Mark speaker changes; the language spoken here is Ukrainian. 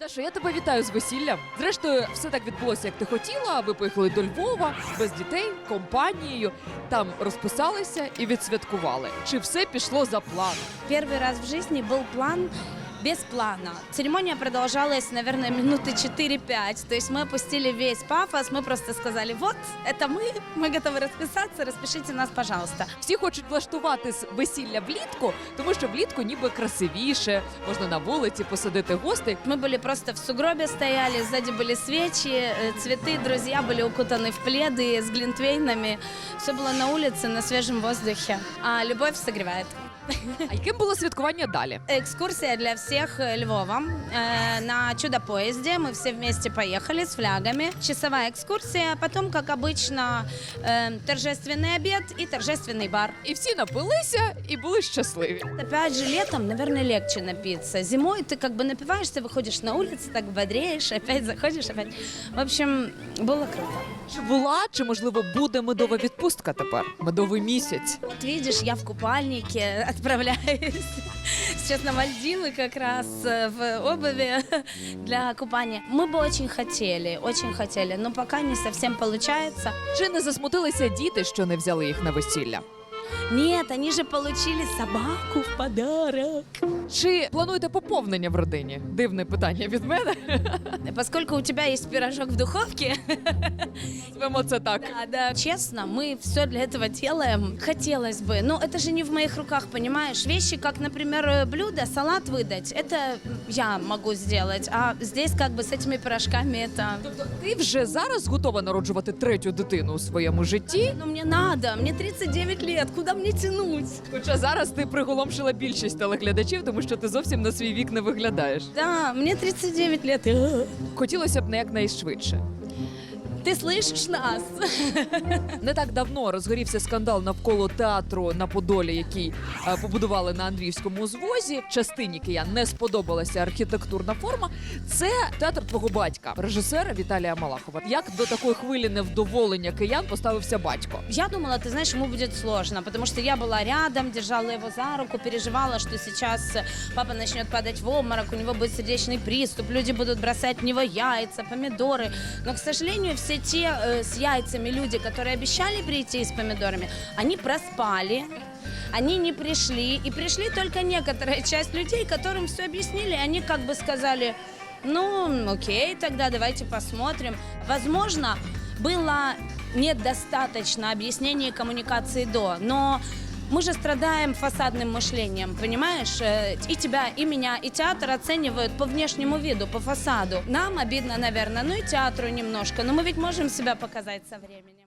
Speaker 1: Даша, я тебе вітаю з весіллям. Зрештою, все так відбулося, як ти хотіла. Ви поїхали до Львова без дітей, компанією. Там розписалися і відсвяткували. Чи все пішло за планом?
Speaker 2: Первый раз в жизни был план без плана. Церемония продолжалась, наверное, минуты 4-5. То есть мы опустили весь пафос, мы просто сказали, вот, это мы, мы готовы расписаться, распишите нас, пожалуйста.
Speaker 1: Всі хочуть влаштувати с- весілля влітку, тому що влітку ніби красивіше, можна на вулиці посадити гостей.
Speaker 2: Мы были просто в сугробе стояли, сзади были свечи, э, цветы, друзья были укутаны в пледы с глинтвейнами. Все было на улице, на свежем воздухе. А любовь согревает.
Speaker 1: А яким було святкування далі?
Speaker 2: Экскурсия для всех э, Львова. Э, На чудо-поезде мы все вместе поехали с флягами. Часовая экскурсия, потом, как обычно, э, торжественный обед и торжественный бар.
Speaker 1: І всі напилися і були щасливі.
Speaker 2: Опять же, летом, наверное, легче напиться. Зимой ты как бы напиваешься, выходишь на улицу, так бодреешь, опять заходишь, опять. В общем, было круто.
Speaker 1: Чи була, чи можливо буде медова відпустка тепер? Медовий місяць.
Speaker 2: Вот видишь, я в купальнике отправляюсь сейчас на Мальдивы как раз э, в обуви для купания. Мы бы очень хотели, очень хотели, но пока не совсем получается.
Speaker 1: Чи не засмутилися діти, що не взяли їх на весілля?
Speaker 2: Нет, они же получили собаку в подарок.
Speaker 1: Чи плануєте поповнення в родині? Дивне питання від мене.
Speaker 2: Поскольку у тебя есть пирожок в духовке,
Speaker 1: Звемо це так.
Speaker 2: да, да, честно, мы все для этого делаем. Хотелось бы, но это же не в моих руках, понимаешь? Вещи, как, например, э, блюдо, салат выдать, это я могу сделать. А здесь как бы с этими пирожками это...
Speaker 1: Тобто ти вже зараз готова народжувати третю дитину у своєму житті.
Speaker 2: Ну, мне надо, мне 39 лет, куда мне тянуть?
Speaker 1: Хоча зараз ти приголомшила більшість телеглядачів, тому що ти зовсім на свій вік не виглядаєш.
Speaker 2: Да, мені 39 років.
Speaker 1: Хотілося б не якнайшвидше.
Speaker 2: Ты слышишь нас?
Speaker 1: Не так давно розгорівся скандал навколо театру на Подолі, який е, побудували на Андріївському звозі. Частині киян не сподобалася архітектурна форма. Це театр твого батька, режисера Віталія Малахова. Як до такої хвилі невдоволення киян поставився батько?
Speaker 2: Я думала, ты знаешь, ему будет сложно, потому что я была рядом, держала его за руку, переживала, что сейчас папа начнет падать в обморок, у него будет сердечный приступ, люди будут бросать в него яйца, помидоры. Но, к сожалению, все те э, с яйцами люди, которые обещали прийти с помидорами, они проспали. Они не пришли, и пришли только некоторая часть людей, которым все объяснили, и они как бы сказали, ну, окей, тогда давайте посмотрим. Возможно, было недостаточно объяснений и коммуникации до, но мы же страдаем фасадным мышлением, понимаешь? Э, И тебя, и меня, и театр оценивают по внешнему виду, по фасаду. Нам обидно, наверное, ну и театру немножко, но мы ведь можем себя показать со временем.